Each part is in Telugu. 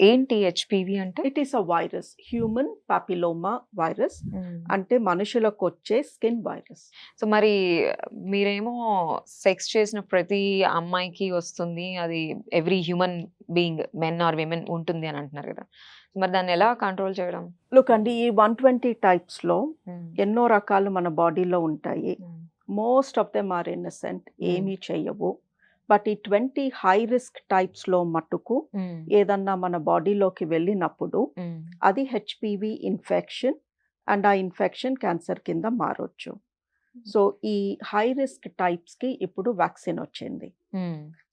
ఏంటి హెచ్పివి అంటే? It is a virus human papilloma virus అంటే మనుషులకు వచ్చే స్కిన్ వైరస్ సో మరి మీరేమో సెక్స్ చేసిన ప్రతి అమ్మాయికి వస్తుంది. అది every human being men or women ఉంటుంది అని అంటున్నారు కదా. మరి దాన్ని ఎలా కంట్రోల్ చేయడం? లుక్ అండి ఈ వన్ ట్వంటీ టైప్స్లో ఎన్నో రకాలు మన బాడీలో ఉంటాయి. Most of them are innocent ఏమీ చెయ్యవు. బట్ ఈ ట్వంటీ హై రిస్క్ టైప్స్లో మట్టుకు ఏదన్నా మన బాడీలోకి వెళ్ళినప్పుడు అది హెచ్పివి ఇన్ఫెక్షన్ అండ్ ఆ ఇన్ఫెక్షన్ క్యాన్సర్ కింద మారొచ్చు. సో ఈ హై రిస్క్ టైప్స్కి ఇప్పుడు వ్యాక్సిన్ వచ్చింది.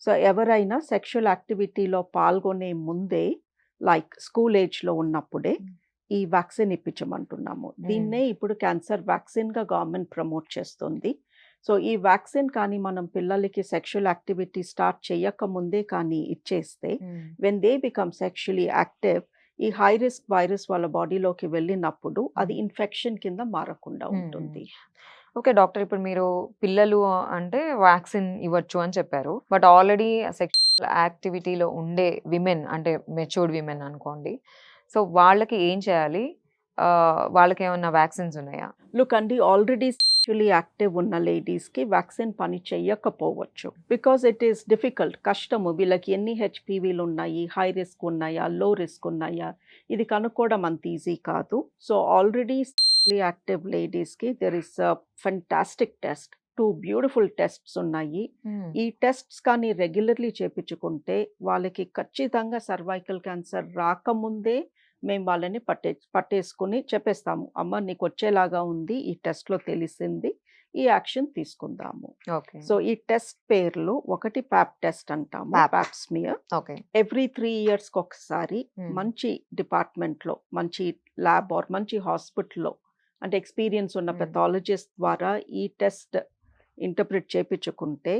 సో ఎవరైనా సెక్షువల్ యాక్టివిటీలో పాల్గొనే ముందే లైక్ స్కూల్ ఏజ్లో ఉన్నప్పుడే ఈ వ్యాక్సిన్ ఇప్పించమంటున్నాము. దీన్నే ఇప్పుడు క్యాన్సర్ వ్యాక్సిన్గా గవర్నమెంట్ ప్రమోట్ చేస్తుంది. సో ఈ వ్యాక్సిన్ కానీ మనం పిల్లలకి సెక్షువల్ యాక్టివిటీ స్టార్ట్ చేయక ముందే కానీ ఇచ్చేస్తే when they become sexually active ఈ హై రిస్క్ వైరస్ వాళ్ళ బాడీలోకి వెళ్ళినప్పుడు అది ఇన్ఫెక్షన్ కింద మారకుండా ఉంటుంది. ఓకే డాక్టర్ ఇప్పుడు మీరు పిల్లలు అంటే వ్యాక్సిన్ ఇవ్వచ్చు అని చెప్పారు. బట్ ఆల్రెడీ సెక్షువల్ యాక్టివిటీలో ఉండే విమెన్ అంటే మెచ్యూర్డ్ విమెన్ అనుకోండి. సో వాళ్ళకి ఏం చేయాలి? వాళ్ళకి ఏమన్నా వ్యాక్సిన్స్ ఉన్నాయా? లుక్ అండి ఆల్రెడీ సెక్షువలీ యాక్టివ్ ఉన్న లేడీస్కి వ్యాక్సిన్ పని చేయకపోవచ్చు బికాజ్ ఇట్ ఈస్ డిఫికల్ట్ కష్టము. వీళ్ళకి ఎన్ని హెచ్పివీలు ఉన్నాయి హై రిస్క్ ఉన్నాయా లో రిస్క్ ఉన్నాయా? ఇది కనుక్కోవడం అంత ఈజీ కాదు. సో ఆల్రెడీ యాక్టివ్ లేడీస్కి there is a fantastic test two beautiful tests ఉన్నాయి. ఈ టెస్ట్స్ కానీ రెగ్యులర్లీ చేపించుకుంటే వాళ్ళకి ఖచ్చితంగా సర్వైకల్ క్యాన్సర్ రాకముందే మేము వాళ్ళని పట్టే పట్టేసుకుని చెప్పేస్తాము. అమ్మ నీకు వచ్చేలాగా ఉంది ఈ టెస్ట్లో తెలిసింది ఈ యాక్షన్ తీసుకుందాము. ఓకే. సో ఈ టెస్ట్ పేర్లు ఒకటి ప్యాప్ టెస్ట్ అంటాము. Pap smear okay. Every three ఇయర్స్కి ఒకసారి మంచి డిపార్ట్మెంట్లో మంచి ల్యాబ్ ఆర్ మంచి హాస్పిటల్లో అంటే ఎక్స్పీరియన్స్ ఉన్న. పెథాలజిస్ట్ ద్వారా ఈ టెస్ట్ ఇంటర్ప్రిట్ చేపించుకుంటే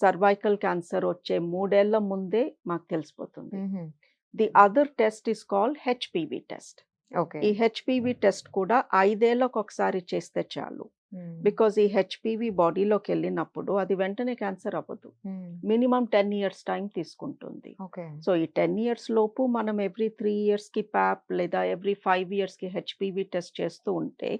సర్వైకల్ క్యాన్సర్ వచ్చే మూడేళ్ళ ముందే మాకు తెలిసిపోతుంది. The other test is called HPV test okay ఈ హెచ్పివి టెస్ట్ కూడా ఐదేళ్ళకు ఒకసారి చేస్తే చాలు. బికాజ్ ఈ హెచ్పివి బాడీలోకి వెళ్ళినప్పుడు అది వెంటనే క్యాన్సర్ అవ్వదు. మినిమం టెన్ ఇయర్స్ టైం తీసుకుంటుంది. సో ఈ టెన్ ఇయర్స్ లోపు మనం ఎవ్రీ త్రీ ఇయర్స్కి ప్యాప్ లేదా ఎవ్రీ ఫైవ్ ఇయర్స్కి హెచ్పివి టెస్ట్ చేస్తూ ఉంటే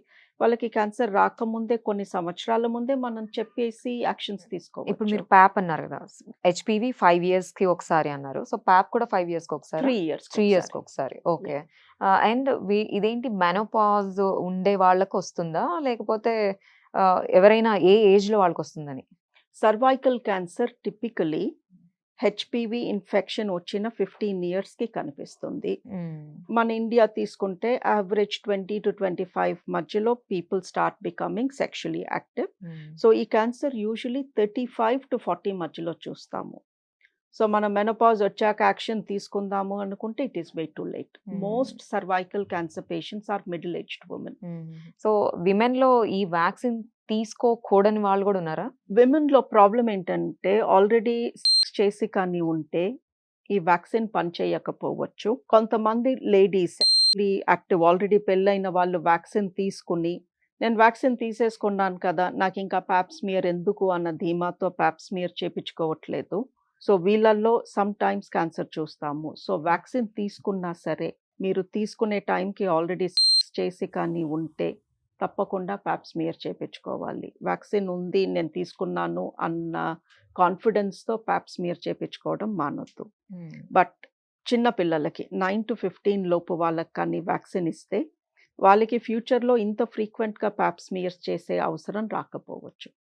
వాళ్ళకి క్యాన్సర్ రాకముందే కొన్ని సంవత్సరాల ముందే మనం చెప్పేసి యాక్షన్స్ ఇప్పుడు తీసుకోవచ్చు. మీరు ప్యాప్ అన్నారు కదా హెచ్పివి ఫైవ్ ఇయర్స్కి ఒకసారి అన్నారు. సో ప్యాప్ కూడా ఫైవ్ ఇయర్స్కి ఒకసారి? త్రీ ఇయర్స్ త్రీ ఇయర్స్కి ఒకసారి. ఓకే అండ్ ఇదేంటి మెనోపాజ్ ఉండే వాళ్ళకి వస్తుందా? లేకపోతే ఆ, ఎవరైనా ఏ ఏజ్లో వాళ్ళకి వస్తుందని? Cervical cancer typically HPV infection వచ్చిన ఫిఫ్టీన్ ఇయర్స్కి కనిపిస్తుంది. మన ఇండియా తీసుకుంటే average twenty two twenty five మధ్యలో people start becoming sexually active. So ఈ cancer usually thirty five to forty మధ్యలో చూస్తాము. సో మనం మెనపాజ్ వచ్చాక యాక్షన్ తీసుకుందాము అనుకుంటే it is way too late. Most cervical cancer patients are middle aged women. So విమెన్లో ఈ వ్యాక్సిన్ తీసుకోకూడని వాళ్ళు కూడా ఉన్నారా? విమెన్లో ప్రాబ్లం ఏంటంటే ఆల్రెడీ చేసి కానీ ఉంటే ఈ వ్యాక్సిన్ పనిచేయకపోవచ్చు. కొంతమంది లేడీస్ యాక్టివ్ ఆల్రెడీ పెళ్ళైన వాళ్ళు వ్యాక్సిన్ తీసుకుని నేను వ్యాక్సిన్ తీసేసుకున్నాను కదా నాకు ఇంకా ప్యాప్స్మియర్ ఎందుకు? అన్న ధీమాతో ప్యాప్స్మియర్ చేపించుకోవట్లేదు. సో వీళ్ళల్లో సమ్ టైమ్స్ క్యాన్సర్ చూస్తాము. సో వ్యాక్సిన్ తీసుకున్నా సరే మీరు తీసుకునే టైంకి ఆల్రెడీ చేసి కానీ ఉంటే తప్పకుండా ప్యాప్స్మియర్ చేపించుకోవాలి. వ్యాక్సిన్ ఉంది నేను తీసుకున్నాను అన్న కాన్ఫిడెన్స్తో ప్యాప్స్మియర్ చేపించుకోవడం మానొద్దు. బట్ చిన్న పిల్లలకి నైన్ టు ఫిఫ్టీన్ లోపు వాళ్ళకి కానీ వ్యాక్సిన్ ఇస్తే వాళ్ళకి ఫ్యూచర్లో ఇంత ఫ్రీక్వెంట్గా ప్యాప్స్మియర్స్ చేసే అవసరం రాకపోవచ్చు.